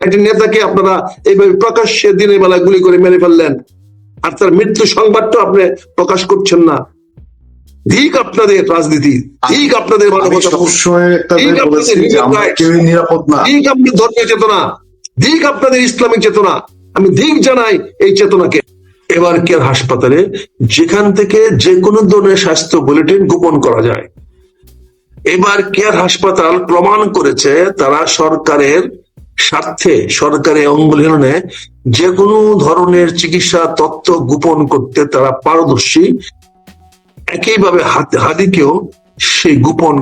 একটি নেতাকে আপনারা এইভাবে প্রকাশ্যে দিনের বেলা গুলি করে মেরে ফেললেন। আর তার মৃত্যু সংবাদটা আপনি প্রকাশ করছেন না। ঠিক আপনাদের রাজনীতি ঠিক আপনাদের ঠিক আপনার ধর্মীয় চেতনা ঠিক আপনাদের ইসলামিক চেতনা। আমি ঠিক জানাই এই চেতনাকে। এবার কেয়ার হাসপাতালে যেখান থেকে যে কোনো ধরনের স্বাস্থ্য বুলেটিন গোপন করা যায়। এবার কেয়ার হাসপাতাল প্রমাণ করেছে তারা সরকারের স্বার্থে সরকারি অঙ্গলহীনে যে কোনো ধরনের চিকিৎসা তথ্য গোপন করতে তারা পারদর্শী। একইভাবে হাদিকেও সেই গোপন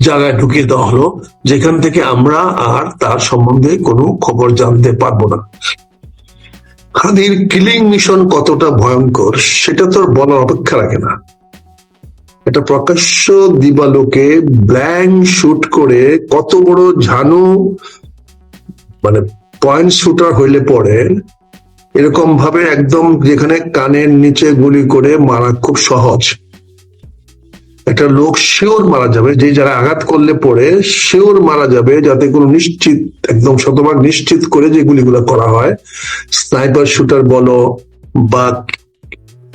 জায়গায় ঢুকিয়ে দেওয়া হলো, যেখান থেকে আমরা আর তার সম্বন্ধে কোনো খবর জানতে পারব না। হাদির কিলিং মিশন কতটা ভয়ঙ্কর, সেটা তো বলার অপেক্ষা রাখে না। এটা প্রকাশ্য দিবালোকে ব্ল্যাং শুট করে কত বড় ঝানু মানে পয়েন্ট শুটার হইলে পরে এরকম ভাবে একদম যেখানে কানের নিচে গুলি করে মারা খুব সহজ। একটা লোক শিওর মারা যাবে, যে যারা আঘাত করলে পরে শিওর মারা যাবে যাতে কোনো নিশ্চিত, একদম শতভাগ নিশ্চিত করে যে গুলিগুলো করা হয়। স্নাইপার শুটার বলো বা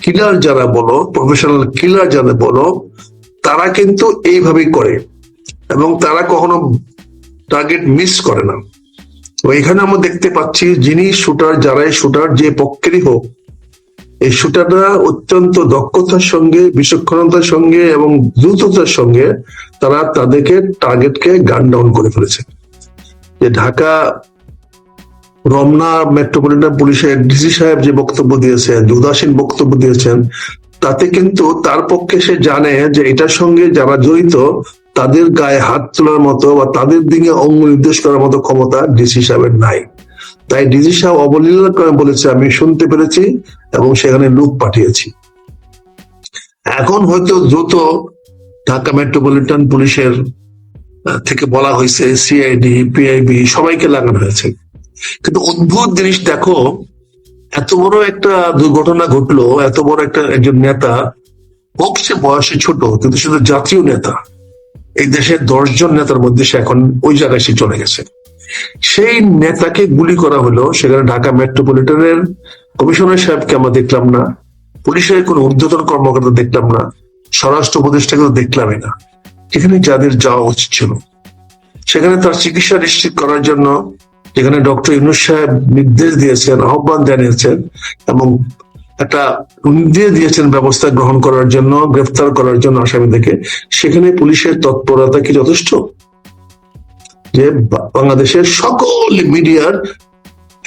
কিলার যারা বলো প্রফেশনাল কিলার যারা বলো, তারা কিন্তু এইভাবেই করে এবং তারা কখনো টার্গেট মিস করে না। তো এখানে আমরা দেখতে পাচ্ছি যিনি শুটার, যারাই শুটার, যে পক্ষেরই হোক, এই শুটাররা অত্যন্ত দক্ষতার সঙ্গে, বিচক্ষণতার সঙ্গে এবং দ্রুততার সঙ্গে তারা তাদেরকে টার্গেটকে গান ডাউন করে ফেলেছে। যে ঢাকা রমনা মেট্রোপলিটন পুলিশের ডিসি সাহেব যে বক্তব্য দিয়েছেন যে উদাসীন বক্তব্য দিয়েছেন, তাতে কিন্তু তার পক্ষে সে জানে যে এটার সঙ্গে যারা জড়িত তাদের গায়ে হাত তোলার মতো বা তাদের দিকে অঙ্গ নির্দেশ করার মতো ক্ষমতা ডিসি সাহেবের নাই। তাই ডিজি সাহেব অবলীলা করে বলেছে, আমি শুনতে পেরেছি এবং সেখানে লোক পাঠিয়েছি। এখন হয়তো দ্রুত ঢাকা মেট্রোপলিটন পুলিশের থেকে বলা হয়েছে সিআইডি পিআইবি সবাইকে লাগানো হয়েছে। কিন্তু অদ্ভুত জিনিস, দেখো, এত বড় একটা দুর্ঘটনা ঘটলো, এত বড় একটা একজন নেতা, হোক সে বয়সে ছোট, কিন্তু শুধু জাতীয় নেতা। এই দেশের দশজন নেতার মধ্যে সে এখন ওই জায়গায় সে চলে গেছে। সেই নেতাকে গুলি করা হলো সেখানে ঢাকা মেট্রোপলিটনের কমিশনার সাহেবকে আমরা দেখলাম না, পুলিশের কোনো ঊর্ধ্বতন কর্মকর্তা দেখলাম না, স্বরাষ্ট্র উপদেষ্টাকে তো দেখলামই না। এখানে যাদের যাওয়া উচিত ছিল। সেখানে তার চিকিৎসা নিশ্চিত করার জন্য যেখানে ডক্টর ইউনুস সাহেব নির্দেশ দিয়েছেন, আহ্বান জানিয়েছেন এবং একটা দিয়ে দিয়েছেন ব্যবস্থা গ্রহণ করার জন্য, গ্রেফতার করার জন্য আসামিদেরকে, সেখানে পুলিশের তৎপরতা কি যথেষ্ট? যে বাংলাদেশের সকল মিডিয়ার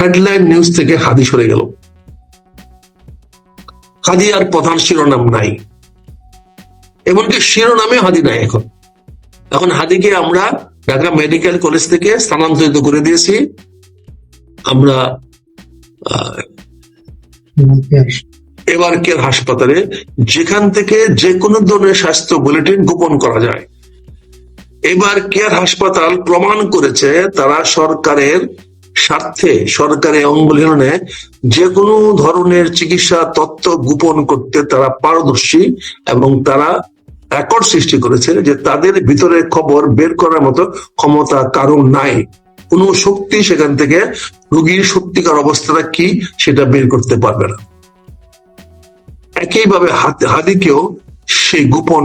হেডলাইন নিউজ থেকে হাদি সরে গেল। হাদি আর প্রধান শিরোনাম নাই। এমনকি শিরোনামে হাদি নাই এখন। এখন হাদিকে আমরা ঢাকা মেডিকেল কলেজ থেকে স্থানান্তরিত করে দিয়েছি। আমরা এবার কেয়ার হাসপাতালে? যেখান থেকে যে কোনো ধরনের স্বাস্থ্য বুলেটিন গোপন করা যায়। এবার কেয়ার হাসপাতাল প্রমাণ করেছে তারা সরকারের স্বার্থে, সরকারি অঙ্গলহীনে যে কোনো ধরনের চিকিৎসা তথ্য গোপন করতে তারা পারদর্শী এবং তারা রেকর্ড সৃষ্টি করেছে যে তাদের ভিতরে খবর বের করার মতো ক্ষমতা কারণ নাই। কোনো শক্তি সেখান থেকে রোগীর সত্যিকার অবস্থাটা কি সেটা বের করতে পারবে না। একইভাবে হাদিকেও সেই গোপন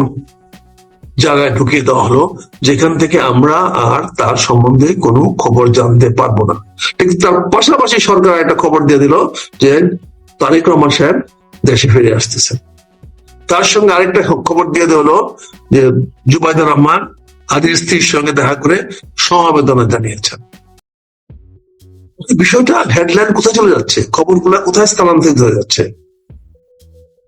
জায়গায় ঢুকিয়ে দেওয়া হলো, যেখান থেকে আমরা আর তার সম্বন্ধে কোনো খবর জানতে পারব না। ঠিক তার পাশাপাশি সরকার একটা খবর দিয়ে দিল যে তারেক রহমান সাহেব দেশে ফিরে আসতেছে। তার সঙ্গে আরেকটা খবর দিয়ে দেওয়া হলো যে জুবাইদুর রহমান হাদির স্ত্রীর সঙ্গে দেখা করে সমবেদনা জানিয়েছেন। বিষয়টা হেডলাইন কোথায় চলে যাচ্ছে? খবরগুলা কোথায় স্থানান্তরিত হয়ে যাচ্ছে?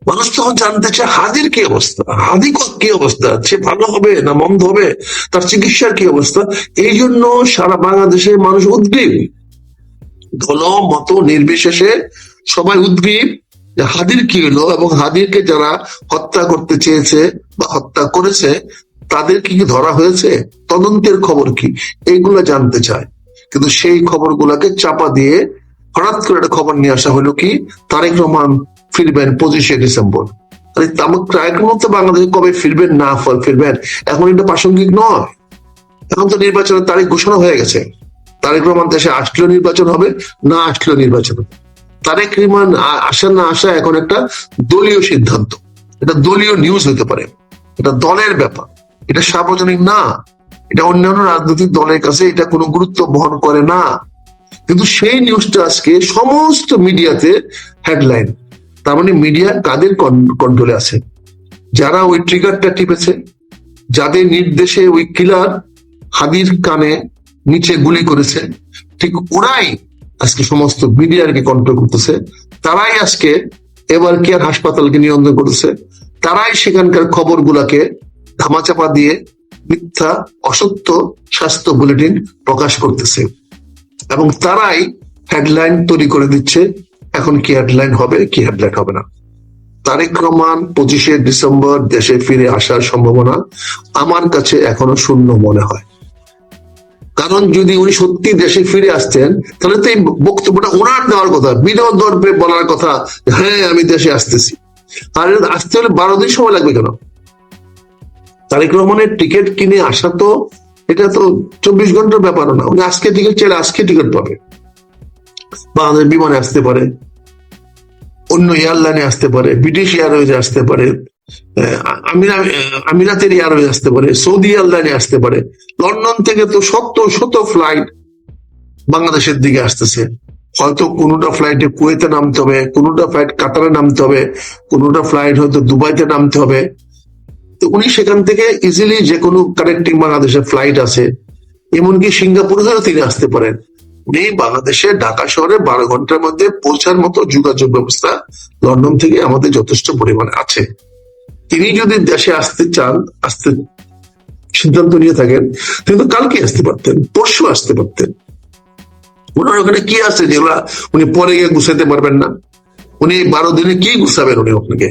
মানুষ তখন জানতে চায় হাদির কি অবস্থা? হাদি কি অবস্থা? সে ভালো হবে না মন্দ হবে? তার চিকিৎসার কি অবস্থা? এই জন্য সারা বাংলাদেশের মানুষ উদ্গ্রীব। দল মত নির্বিশেষে সবাই উদ্গ্রীব হাদির কি হলো এবং হাদিরকে যারা হত্যা করতে চেয়েছে বা হত্যা করেছে, তাদের কি ধরা হয়েছে? তদন্তের খবর কি? এইগুলো জানতে চায়। কিন্তু সেই খবরগুলাকে চাপা দিয়ে হঠাৎ করে একটা খবর নিয়ে আসা হলো কি? তারেক রহমান ফিরবেন পঁচিশে ডিসেম্বর। তামাক ট্রায়াল তো বাংলাদেশে কবে ফিরবেন? না, ফল ফিরবেন। এখন এটা প্রাসঙ্গিক নয়। এখন তো নির্বাচনের তারিখ ঘোষণা হয়ে গেছে। তারেক রহমান দেশে আসলেও নির্বাচন হবে, না আসলেও নির্বাচন হবে। তারেক রহমান আসা না আসা এখন একটা দলীয় সিদ্ধান্ত। এটা দলীয় নিউজ হতে পারে। এটা দলের ব্যাপার। এটা সার্বজনীন না। এটা অন্যান্য রাজনৈতিক দলের কাছে এটা কোনো গুরুত্ব বহন করে না। কিন্তু সেই নিউজটা আজকে সমস্ত মিডিয়াতে হেডলাইন তার মানে মিডিয়া কাদের কন্ট্রোলে আছে? যারা ওই ট্রিগারটা টিপেছে, যাদের নির্দেশে ওই কিলার হাদির কানে নিচে গুলি করেছে, ঠিক ওরাই আজকে সমস্ত মিডিয়াকে কন্ট্রোল করতেছে। তারাই আজকে এবার কেয়ার হাসপাতালকে নিয়ন্ত্রণ করতেছে। তারাই সেখানকার খবরগুলাকে ধামাচাপা দিয়ে মিথ্যা, অসত্য স্বাস্থ্য বুলেটিন প্রকাশ করতেছে। এবং তারাই হেডলাইন তৈরি করে দিচ্ছে, এখন কি হেডলাইন হবে, কি হেডলাইন হবে না। তারেক রহমান পঁচিশে ডিসেম্বর দেশে ফিরে আসার সম্ভাবনা আমার কাছে এখনও শূন্য মনে হয়। কারণ যদি উনি সত্যি দেশে ফিরে আসতেন, তাহলে তো এই বক্তব্যটা ওনার দেওয়ার কথা, বিনোদ দর্পে বলার কথা হ্যাঁ আমি দেশে আসতেছি। আর আসতে হলে বারো দিন সময় লাগবে কেন? তারেক রহমানের টিকিট কিনে আসা তো, এটা তো চব্বিশ ঘণ্টার ব্যাপারও না। উনি আজকে টিকিট চাইলে আজকে টিকিট পাবে। বাংলাদেশ বিমানে আসতে পারে। অন্য এয়ারলাইনে আসতে পারে। ব্রিটিশ এয়ারওয়েজে আসতে পারে। আমিরাতের এয়ারওয়েজ আসতে পারে। সৌদি এয়ারলাইনে আসতে পারে। লন্ডন থেকে তো শত শত ফ্লাইট বাংলাদেশের দিকে আসতেছে। হয়তো কোনোটা ফ্লাইটে কুয়েতে নামতে হবে, কোনোটা ফ্লাইট কাতারে নামতে হবে, কোনোটা ফ্লাইট হয়তো দুবাইতে নামতে হবে। তো উনি সেখান থেকে ইজিলি যে কোনো কানেক্টিং বাংলাদেশের ফ্লাইট আছে, এমনকি সিঙ্গাপুরেও তিনি আসতে পারেন। উনি বাংলাদেশে ঢাকা শহরে বারো ঘণ্টার মধ্যে পৌঁছার মতো যোগাযোগ ব্যবস্থা লন্ডন থেকে আমাদের যথেষ্ট পরিমাণে আছে। তিনি যদি দেশে আসতে চান, আসতে সিদ্ধান্ত নিয়ে থাকেন তিনি তো কালকে আসতে পারতেন, পরশু আসতে পারতেন। ওনার ওখানে কি আছে যেগুলা উনি পরে গিয়ে গুছাইতে পারবেন না। উনি বারো দিনে কি গুছাবেন উনি আপনাকে?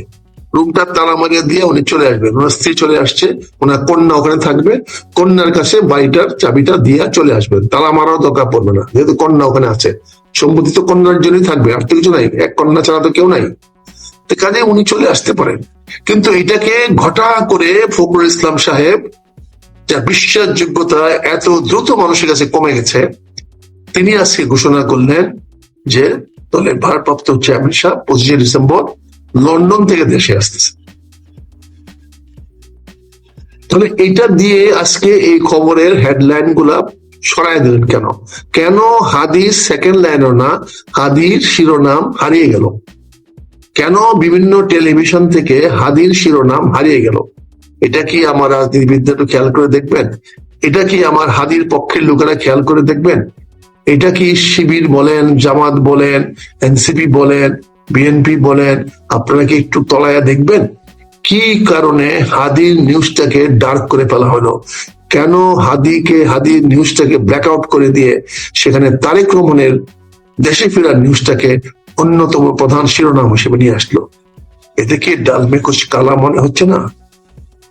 রুমটা তালা মারিয়ে দিয়ে উনি চলে আসবেন। ওনার স্ত্রী চলে আসছে, ওনার কন্যা ওখানে থাকবে। কন্যার কাছে বাড়িটার চাবিটা দিয়ে চলে আসবেন। তালা মারাও দরকার পড়বে না, যেহেতু কন্যা ওখানে আছে। সম্পত্তি তো কন্যার জন্যই থাকবে, আর তো কিছু নাই। এক কন্যা ছাড়া তো কেউ নাই। কাজে উনি চলে আসতে পারেন। কিন্তু এটাকে ঘটা করে ফখরুল ইসলাম সাহেব, যার বিশ্বাসযোগ্যতা এত দ্রুত মানুষের কাছে কমে গেছে, তিনি আজকে ঘোষণা করলেন যে দলের ভারপ্রাপ্ত চেয়ারম্যান সাহেব পঁচিশে ডিসেম্বর লন্ডন থেকে দেশে আসতেছে। তাহলে এটা দিয়ে আজকে এই খবরের হেডলাইনগুলা সরাই দিলেন কেন? কেন হাদির সেকেন্ড লাইনও না, হাদির শিরোনাম হারিয়ে গেল? কেন বিভিন্ন টেলিভিশন থেকে হাদির শিরোনাম হারিয়ে গেল? এটা কি আমার রাজনীতিবিদরা একটু খেয়াল করে দেখবেন? এটা কি আমার হাদির পক্ষের লোকেরা খেয়াল করে দেখবেন? এটা কি শিবির বলেন, জামাত বলেন, এনসিপি বলেন বিএনপি বলেন, আপনারা কি একটু তলায়া দেখবেন? কি কারণে হাদির নিউজটাকে ডার্ক করে ফেলা হলো? কেন হাদিকে হাদির নিউজটাকে ব্ল্যাক আউট করে দিয়ে সেখানে তারেক রহমানের দেশে ফেরার নিউজটাকে অন্যতম প্রধান শিরোনাম হিসেবে নিয়ে আসলো? এতে কি ডালমে কুচ কালা মনে হচ্ছে না?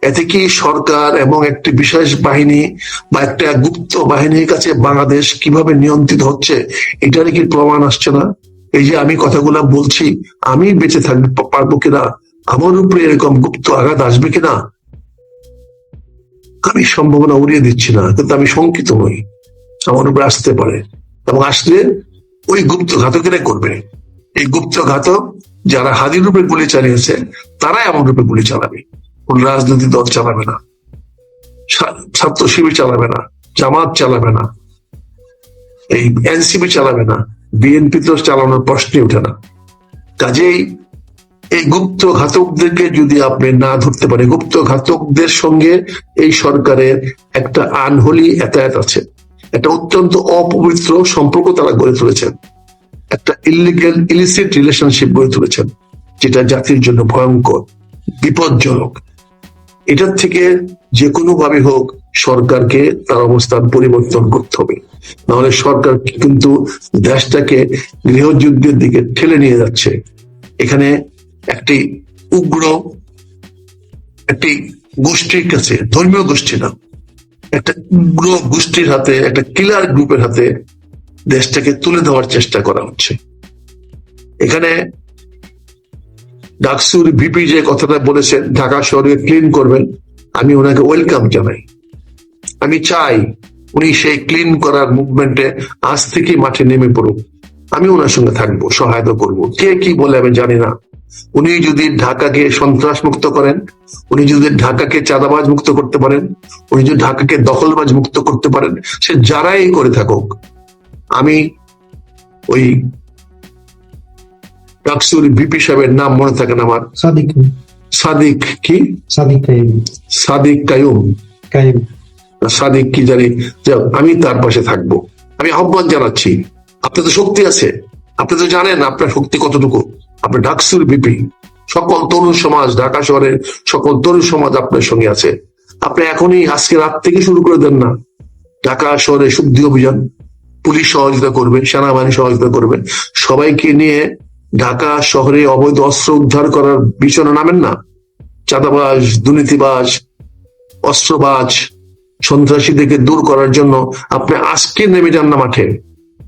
এতে কি সরকার এবং একটি বিশেষ বাহিনী বা একটা গুপ্ত বাহিনীর কাছে বাংলাদেশ কীভাবে নিয়ন্ত্রিত হচ্ছে? এটার কি প্রমাণ আসছে না? এই যে আমি কথাগুলা বলছি, আমি বেঁচে থাকতে পারব কিনা? আমার উপরে এরকম গুপ্ত আঘাত আসবে কিনা? আমি সম্ভাবনা উড়িয়ে দিচ্ছি না, কিন্তু আমি শঙ্কিত নই আমার উপরে আসতে পারে। এবং আসলে ওই গুপ্ত ঘাতকেরাই করবে? এই গুপ্ত ঘাতক যারা হাদির রূপে গুলি চালিয়েছে, তারাই আমার রূপে গুলি চালাবে। কোন রাজনৈতিক দল চালাবে না। ছাত্র শিবির চালাবে না। জামাত চালাবে না। এই এনসিপি চালাবে না। বিএনপি তো চালানোর প্রশ্নই ওঠে না। কাজেই এই গুপ্ত ঘাতকদেরকে যদি আপনি না ধরতে পারেন গুপ্ত ঘাতকদের সঙ্গে এই সরকারের একটা আনহলি এতায়াত আছে। একটা অত্যন্ত অপবিত্র সম্পর্ক তারা গড়ে তুলেছেন। একটা ইলিগেল ইলিসিট রিলেশনশিপ গড়ে তুলেছেন, যেটা জাতির জন্য ভয়ঙ্কর, বিপজ্জনক। এটার থেকে যে কোনো ভাবে হোক সরকারকে তার অবস্থান পরিবর্তন করতে হবে। নাহলে সরকার কিন্তু দেশটাকে গৃহযুদ্ধের দিকে ঠেলে নিয়ে যাচ্ছে। এখানে একটি উগ্র, একটি গোষ্ঠীর কাছে, ধর্মীয় গোষ্ঠী না, একটা উগ্র গোষ্ঠীর হাতে, একটা কিলার গ্রুপের হাতে দেশটাকে তুলে দেওয়ার চেষ্টা করা হচ্ছে। এখানে ডাকসুর ভিপি যে কথাটা বলেছেন ঢাকা শহরে ক্লিন করবেন, আমি ওনাকে ওয়েলকাম জানাই। আমি চাই উনি সেই ক্লিন করার মুভমেন্টে আজ থেকে মাঠে নেমে পড়ুক। আমি ওনার সঙ্গে থাকব সহায়তা করব। কে কি বলে আমি জানি না। উনি যদি ঢাকাকে সন্ত্রাস মুক্ত করেন উনি যদি ঢাকাকে চাঁদাবাজ মুক্ত করতে পারেন উনি যদি ঢাকাকে দখলবাজ মুক্ত করতে পারেন সে যারাই করে থাকুক আমি ওই ডাকসুর ভিপি সাহেবের নাম মনে থাকে না আমার? সাদিক। সাদিক কি? সাদিক কাইম সাদিক কায়ুম কাইম সাদিক কি জানি? যে আমি তার পাশে থাকব। আমি আহ্বান জানাচ্ছি, আপনার তো শক্তি আছে। আপনি তো জানেন আপনার শক্তি কতটুকু। আপনি ডাকসুর বিপি সকল তরুণ সমাজ, ঢাকা শহরের সকল তরুণ সমাজ আপনার সঙ্গে আছে। আপনি এখনই আজকে রাত থেকে শুরু করে দেন না। ঢাকা শহরে শুদ্ধি অভিযান। পুলিশ সহযোগিতা করবে সেনাবাহিনী সহযোগিতা করবে সবাইকে নিয়ে ঢাকা শহরে অবৈধ অস্ত্র উদ্ধার করার পিছনে নামেন না। চাঁদাবাজ, দুর্নীতিবাজ, অস্ত্রবাজ সন্ত্রাসীদেরকে দূর করার জন্য আপনি আজকে নেমে যান না মাঠে।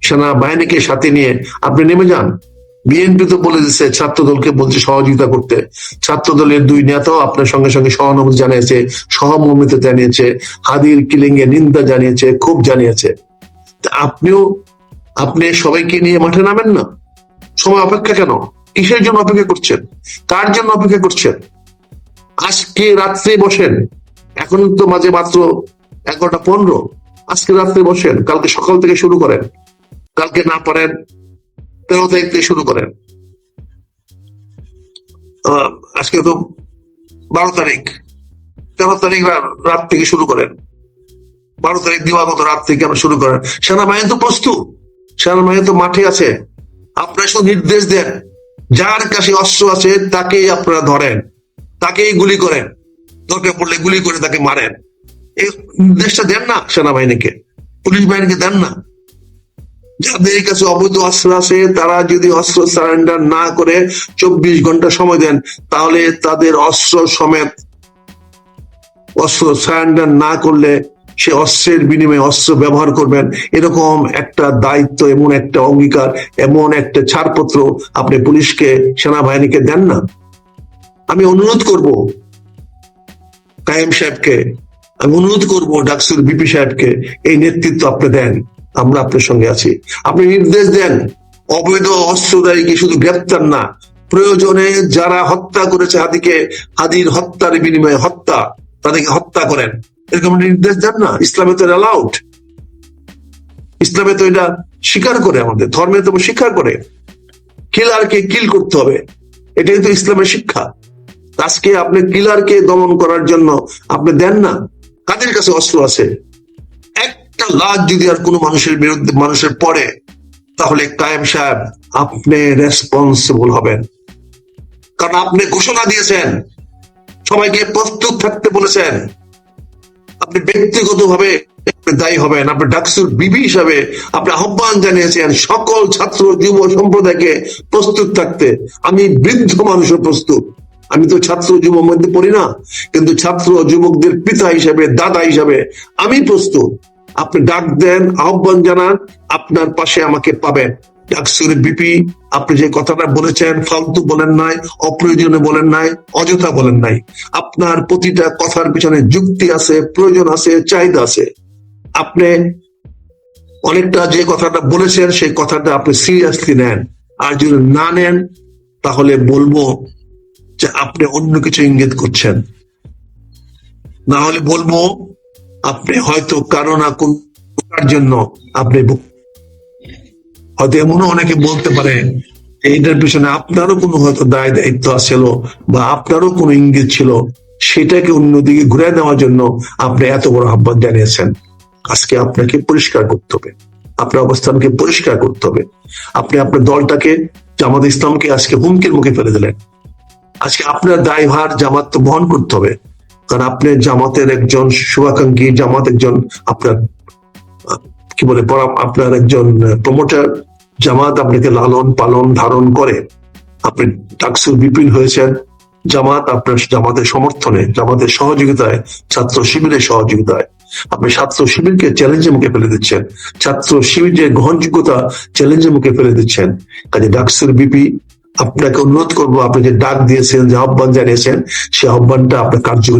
সেনাবাহিনীকে সাথে নিয়ে আপনি নেমে যান। বিএনপি তো বলে দিচ্ছে ছাত্র দলকে বলছে সহযোগিতা করতে। ছাত্র দলের দুই নেতাও আপনার সঙ্গে সঙ্গে সহানুভূতি জানিয়েছে, সহমর্মিত জানিয়েছে, হাদির কিলিং এ নিন্দা জানিয়েছে খুব জানিয়েছে। আপনিও, আপনি সবাইকে নিয়ে মাঠে নামেন না। সময় অপেক্ষা কেন? কিসের জন্য অপেক্ষা করছেন? কার জন্য অপেক্ষা করছেন? আজকে রাত্রে বসেন। এখন তো মাঝে মাত্র এগারোটা পনেরো। আজকে রাত্রে বসেন, কালকে সকাল থেকে শুরু করেন। কালকে না পারেন, তেরো তারিখ থেকে শুরু করেন। আজকে তো বারো তারিখ। তেরো তারিখ রাত থেকে শুরু করেন। বারো তারিখ দিবাগত রাত থেকে আমরা শুরু করেন। সেনাবাহিনী তো প্রস্তুত। সেনাবাহিনী তো মাঠে আছে। আপনারা শুধু নির্দেশ দেন, যার কাছে অস্ত্র আছে তাকেই আপনারা ধরেন, তাকেই গুলি করেন। দরকার পড়লে গুলি করে তাকে মারেন। এই দেন না সেনাবাহিনীকে, পুলিশ বাহিনীকে দেন না। যাদের কাছে অবৈধ অস্ত্র আছে, তারা যদি অস্ত্র সারেন্ডার না করে চব্বিশ ঘণ্টা সময় দেন, তাহলে তাদের অস্ত্র সমেত অস্ত্র সারেন্ডার না করলে সে অস্ত্রের বিনিময়ে অস্ত্র ব্যবহার করবেন। এরকম একটা দায়িত্ব, এমন একটা অঙ্গীকার, এমন একটা ছাড়পত্র আপনি পুলিশকে, সেনাবাহিনীকে দেন না। আমি অনুরোধ করব, কায়েম সাহেবকে আমি অনুরোধ করব ডাকসুর বিপি সাহেবকে এই নেতৃত্ব আপনি দেন, আমরা আপনার সঙ্গে আছি। আপনি নির্দেশ দেন, অবৈধ অস্ত্রধারীকে শুধু গ্রেপ্তার না, প্রয়োজনে যারা হত্যা করেছে হাদিকে, হাদির হত্যার বিনিময়ে হত্যা, তাদেরকে হত্যা করেন। এরকম নির্দেশ দেন না, ইসলামে তো অ্যালাউড ইসলামে তো এটা স্বীকার করে আমাদের, ধর্মে তো স্বীকার করে। কিলারকে কিল করতে হবে, এটাই তো ইসলামের শিক্ষা। আজকে আপনি কিলারকে দমন করার জন্য আপনি দেন না কাদের কাছে অস্ত্র আছে? একটা লাশ যদি আর কোনো মানুষের বিরুদ্ধে, মানুষের পড়ে, তাহলে কায়েম সাহেব, আপনি রেসপন্সিবল হবেন। কারণ আপনি ঘোষণা দিয়েছেন, সবাইকে প্রস্তুত থাকতে বলেছেন। আপনি ব্যক্তিগতভাবে দায়ী হবেন, আপনি ডাকসুর বিবি হিসাবে আপনি আহ্বান জানিয়েছেন সকল ছাত্র, যুব সম্প্রদায়কে প্রস্তুত থাকতে। আমি বৃদ্ধ মানুষও প্রস্তুত। আমি তো ছাত্র যুব মধ্যে পড়ি না, কিন্তু ছাত্র যুবকদের পিতা হিসাবে, দাদা হিসাবে আমি প্রস্তুত। আপনি ডাক দেন, আহ্বান জানান, আপনার পাশে আমাকে পাবেন। ডাকসুর বিপি, আপনি যে কথাটা বলেছেন, ফালতু বলেন নাই অপ্রয়োজনে বলেন নাই, অযথা বলেন নাই। আপনার প্রতিটা কথার পিছনে যুক্তি আছে, প্রয়োজন আছে, চাহিদা আছে। আপনি অনেকটা যে কথাটা বলেছেন, সেই কথাটা আপনি সিরিয়াসলি নেন। আর যদি না নেন, তাহলে বলব যে আপনি অন্য কিছু ইঙ্গিত করছেন। না হলে বলব, আপনি হয়তো কারও না কোনটার জন্য আপনি হয়তো এমনও অনেকে বলতে পারে এইটার পিছনে আপনারও কোনো হয়তো দায় দায়িত্ব ছিল বা আপনারও কোনো ইঙ্গিত ছিল। সেটাকে অন্যদিকে ঘুরে নেওয়ার জন্য আপনি এত বড় আহ্বান জানিয়েছেন। আজকে আপনাকে পরিষ্কার করতে হবে। আপনার অবস্থানকে পরিষ্কার করতে হবে। আপনি আপনার দলটাকে, জামাত ইসলামকে আজকে হুমকির মুখে ফেলে দিলেন। আজকে আপনার দায়ভার জামাত তো বহন করতে হবে। কারণ আপনি জামাতের একজন শুভাকাঙ্ক্ষী, জামাত একজন আপনার, কি বলে আপনার একজন প্রমোটার জামাত আপনাকে লালন পালন ধারণ করে। আপনি ডাকসুর বিপিন হয়েছেন, জামাত আপনার জামাতের সমর্থনে, জামাতের সহযোগিতায়, ছাত্র শিবিরের সহযোগিতায়। আপনি ছাত্র শিবিরকে চ্যালেঞ্জের মুখে ফেলে দিচ্ছেন। ছাত্র শিবিরের গ্রহণযোগ্যতা চ্যালেঞ্জের মুখে ফেলে দিচ্ছেন। কাজে ডাকসুর বিপি আপনাকে অনুরোধ করব আপনি যে ডাক দিয়েছেন যে আহ্বান জানিয়েছেন সে আহ্বানটা আপনার কার্যকরী